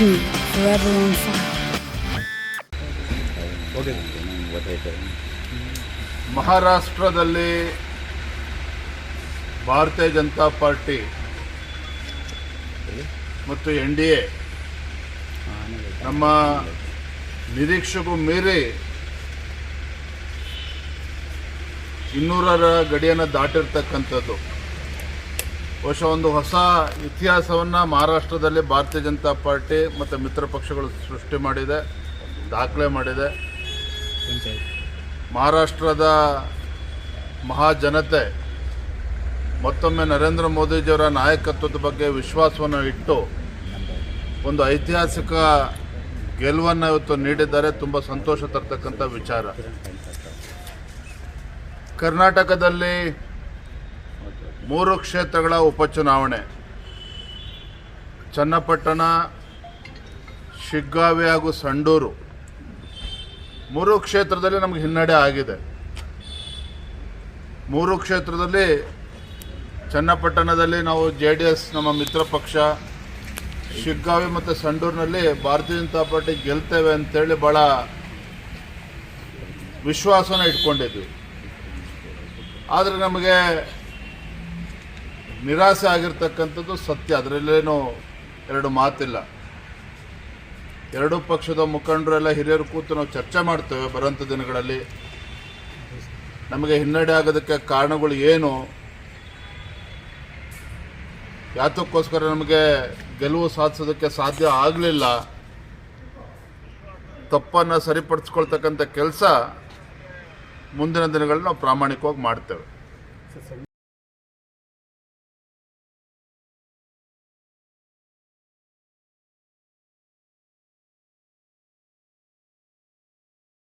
everyone fire. ಮಹಾರಾಷ್ಟ್ರದಲ್ಲಿ Bharatiya Janata party ಮತ್ತು N D A ನಮ್ಮ ನಿರೀಕ್ಷೆಗೂ ಮೀರಿ ಇನ್ನೂರರ ಗಡಿಯನ್ನು ದಾಟಿರ್ತಕ್ಕಂಥದ್ದು ಬಹುಶಃ ಒಂದು ಹೊಸ ಇತಿಹಾಸವನ್ನು ಮಹಾರಾಷ್ಟ್ರದಲ್ಲಿ ಭಾರತೀಯ ಜನತಾ ಪಾರ್ಟಿ ಮತ್ತು ಮಿತ್ರ ಪಕ್ಷಗಳು ಸೃಷ್ಟಿ ಮಾಡಿದೆ, ದಾಖಲೆ ಮಾಡಿದೆ. ಮಹಾರಾಷ್ಟ್ರದ ಮಹಾಜನತೆ ಮತ್ತೊಮ್ಮೆ ನರೇಂದ್ರ ಮೋದಿಜಿಯವರ ನಾಯಕತ್ವದ ಬಗ್ಗೆ ವಿಶ್ವಾಸವನ್ನು ಇಟ್ಟು ಒಂದು ಐತಿಹಾಸಿಕ ಗೆಲುವನ್ನು ಇವತ್ತು ನೀಡಿದ್ದಾರೆ. ತುಂಬ ಸಂತೋಷ ತರ್ತಕ್ಕಂಥ ವಿಚಾರ. ಕರ್ನಾಟಕದಲ್ಲಿ ಮೂರು ಕ್ಷೇತ್ರಗಳ ಉಪಚುನಾವಣೆ. ಚನ್ನಪಟ್ಟಣ, ಶಿಗ್ಗಾವಿ ಹಾಗೂ ಸಂಡೂರು. ಮೂರು ಕ್ಷೇತ್ರದಲ್ಲಿ ನಮಗೆ ಹಿನ್ನಡೆ ಆಗಿದೆ. ಮೂರು ಕ್ಷೇತ್ರದಲ್ಲಿ ಚನ್ನಪಟ್ಟಣದಲ್ಲಿ ನಾವು ಜೆ ಡಿ ಎಸ್ ನಮ್ಮ ಮಿತ್ರ ಪಕ್ಷ, ಶಿಗ್ಗಾವಿ ಮತ್ತು ಸಂಡೂರಿನಲ್ಲಿ ಭಾರತೀಯ ಜನತಾ ಪಾರ್ಟಿ ಗೆಲ್ತೇವೆ ಅಂತೇಳಿ ಭಾಳ ವಿಶ್ವಾಸನ ಇಟ್ಕೊಂಡಿದ್ವಿ. ಆದರೆ ನಮಗೆ ನಿರಾಸೆ ಆಗಿರ್ತಕ್ಕಂಥದ್ದು ಸತ್ಯ. ಅದರಲ್ಲೇನು ಎರಡು ಮಾತಿಲ್ಲ. ಎರಡೂ ಪಕ್ಷದ ಮುಖಂಡರೆಲ್ಲ ಹಿರಿಯರು ಕೂತು ನಾವು ಚರ್ಚೆ ಮಾಡ್ತೇವೆ ಬರೋಂಥ ದಿನಗಳಲ್ಲಿ. ನಮಗೆ ಹಿನ್ನಡೆ ಆಗೋದಕ್ಕೆ ಕಾರಣಗಳು ಏನು? ಯಾತಕ್ಕೋಸ್ಕರ ನಮಗೆ ಗೆಲುವು ಸಾಧಿಸೋದಕ್ಕೆ ಸಾಧ್ಯ ಆಗಲಿಲ್ಲ? ತಪ್ಪನ್ನು ಸರಿಪಡಿಸ್ಕೊಳ್ತಕ್ಕಂಥ ಕೆಲಸ ಮುಂದಿನ ದಿನಗಳಲ್ಲಿ ನಾವು ಪ್ರಾಮಾಣಿಕವಾಗಿ ಮಾಡ್ತೇವೆ.